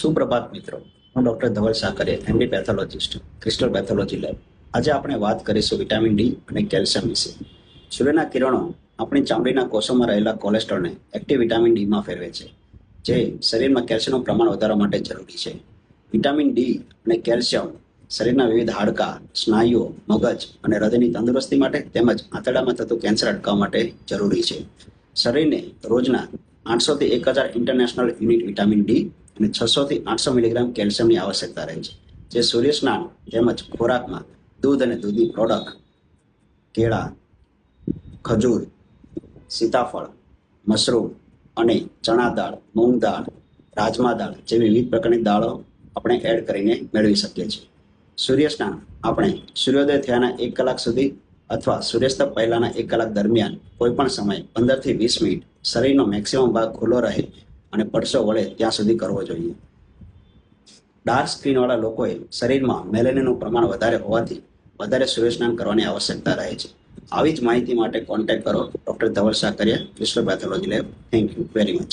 સુપ્રભાત મિત્રો. હું doctor Dhaval Sakare MD pathologist crystal pathology lab આજે આપણે વાત કરીશું વિટામિન ડી અને કેલ્શિયમ વિશે. સૂર્યના કિરણો આપણી ચામડીના કોષોમાં રહેલા કોલેસ્ટ્રોલને એક્ટિવ વિટામિન ડીમાં ફેરવે છે, જે શરીરમાં કેલ્શિયમનું પ્રમાણ વધારવા માટે જરૂરી છે. વિટામિન ડી અને કેલ્શિયમ શરીરના વિવિધ હાડકાં, સ્નાયુઓ, મગજ અને હૃદયની તંદુરસ્તી માટે તેમજ આંતરડામાં થતું કેન્સર અટકાવવા માટે જરૂરી છે. શરીરને રોજના આઠસોથી એક હજાર ઇન્ટરનેશનલ યુનિટ વિટામિન ડી અને છસો થી આઠસો મિલીગ્રામ કેલ્શિયમની આવશ્યકતા રહે છે. જે સૂર્યસ્નાન તેમજ ખોરાકમાં દૂધ અને દૂધની પ્રોડક્ટ કેળા, ખજૂર, સીતાફળ, મશરૂમ અને ચણા દાળ, મૂંગ દાળ, રાજમા દાળ જેવી વિવિધ પ્રકારની દાળો આપણે એડ કરીને મેળવી શકીએ છીએ. સૂર્યસ્નાન આપણે સૂર્યોદય થયાના એક કલાક સુધી અથવા સૂર્યાસ્ત પહેલાના એક કલાક દરમિયાન કોઈ પણ સમયે પંદરથી વીસ મિનિટ શરીરનો મેક્સિમમ ભાગ ખુલ્લો રહે અને પડસો વળે ત્યાં સુધી કરવો જોઈએ. ડાર્ક સ્કિન વાળા લોકોએ શરીરમાં મેલેનિનનું પ્રમાણ વધારે હોવાથી વધારે સૂર્યસ્નાન કરવાની આવશ્યકતા રહે છે. આવી જ માહિતી માટે કોન્ટેક્ટ કરો doctor Dhaval Sakariya Vishwa pathology lab thank you very much